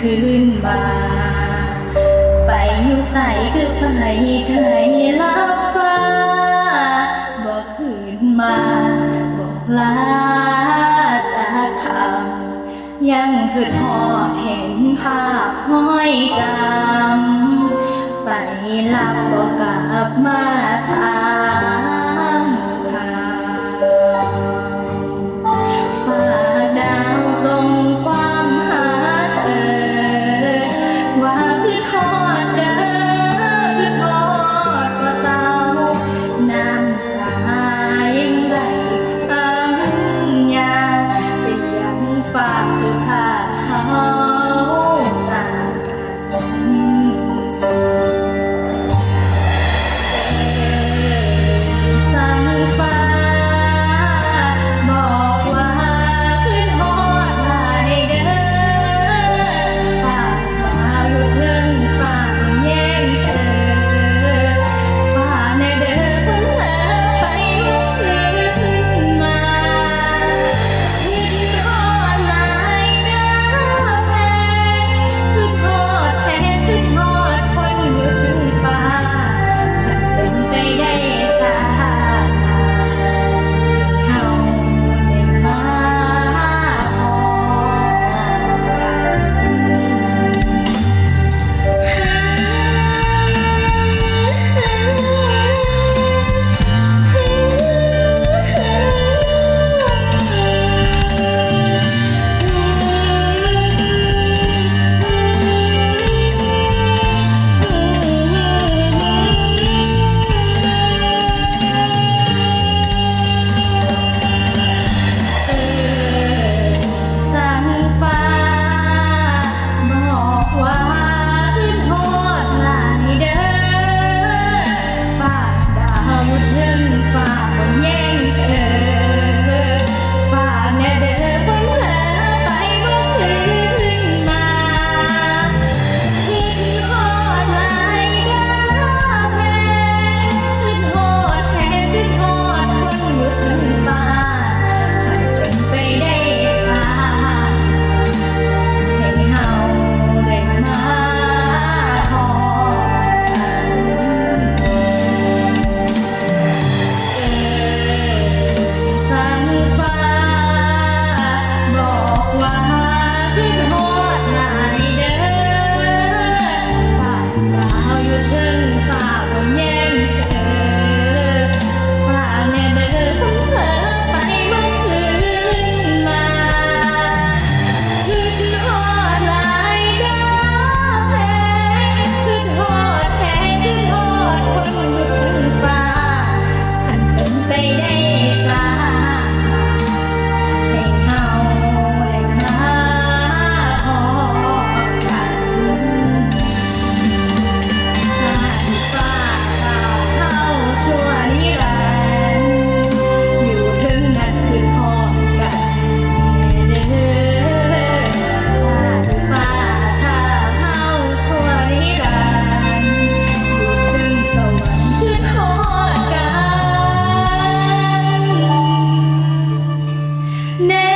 ขึ้นมา ไปอยู่ใส่คือไปไกลลับฟ้าบอกขึ้นมาบอกลาจากคำยังคือทอดเห็นภาพห้อยจำไปลับบอกกลับมา Nay.